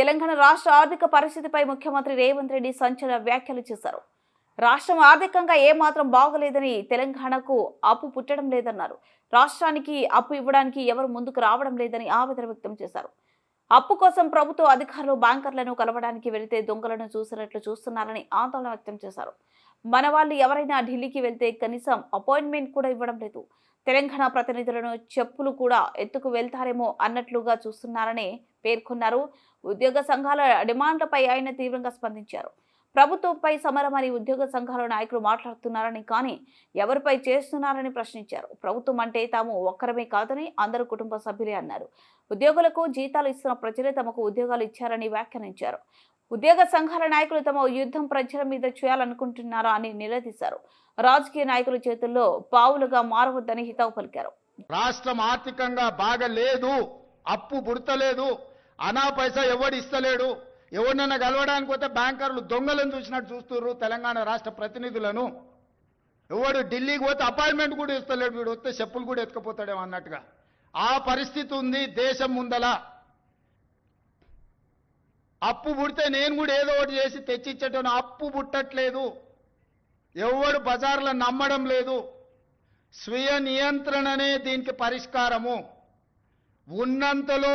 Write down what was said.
తెలంగాణ రాష్ట్ర ఆర్థిక పరిస్థితిపై ముఖ్యమంత్రి రేవంత్ రెడ్డి సంచలన వ్యాఖ్యలు చేశారు. రాష్ట్రం ఆర్థికంగా ఏమాత్రం బాగలేదని తెలంగాణకు అప్పు పుట్టడం లేదన్నారు. రాష్ట్రానికి అప్పు ఇవ్వడానికి ఎవరు ముందుకు రావడం లేదని ఆవేదన వ్యక్తం చేశారు. అప్పు కోసం ప్రభుత్వ అధికారులు బ్యాంకర్లను కలవడానికి వెళితే దొంగలను చూసినట్లు చూస్తున్నారని ఆందోళన వ్యక్తం చేశారు. మన వాళ్ళు ఎవరైనా ఢిల్లీకి వెళ్తే కనీసం అపాయింట్మెంట్ కూడా ఇవ్వడం లేదు. తెలంగాణ ప్రతినిధులను చెప్పులు కూడా ఎత్తుకు వెళ్తారేమో అన్నట్లుగా చూస్తున్నారని పేర్కొన్నారు. ఉద్యోగ సంఘాల డిమాండ్లపై ఆయన తీవ్రంగా స్పందించారు. ప్రభుత్వంపై సమరమని ఉద్యోగ సంఘాల నాయకులు మాట్లాడుతున్నారని కానీ ఎవరిపై చేస్తున్నారని ప్రశ్నించారు. ప్రభుత్వం అంటే తాము ఒక్కరమే కాదని అందరూ కుటుంబ సభ్యులే అన్నారు. ఉద్యోగులకు జీతాలు ఇస్తున్న ప్రజలే తమకు ఉద్యోగాలు ఇచ్చారని వ్యాఖ్యానించారు. ఉద్యోగ సంఘాల నాయకులు తమ యుద్ధం ప్రజల మీద చేయాలనుకుంటున్నారా అని నిలదీశారు. రాజకీయ నాయకుల చేతుల్లో పావులుగా మారవద్దని హితవు పలికారు. రాష్ట్రం ఆర్థికంగా బాగలేదు అప్పు పుడతలేదు అనా పైసా ఎవడు ఇస్తలేడు? ఎవరినైనా కలవడానికి పోతే బ్యాంకర్లు దొంగలను చూసినట్టు చూస్తున్నారు తెలంగాణ రాష్ట్ర ప్రతినిధులను. ఎవడు ఢిల్లీకి పోతే అపాయింట్మెంట్ కూడా ఇస్తలేడు వీడు వస్తే చెప్పులు కూడా ఎత్తుకపోతాడేమో అన్నట్టుగా. ఆ పరిస్థితి ఉంది దేశం ముందల. అప్పు పుడితే నేను కూడా ఏదో ఒకటి చేసి తెచ్చిచ్చేటను అప్పు పుట్టట్లేదు. ఎవడు బజార్లో నమ్మడం లేదు. స్వీయ నియంత్రణనే దీనికి పరిష్కారము. ఉన్నంతలో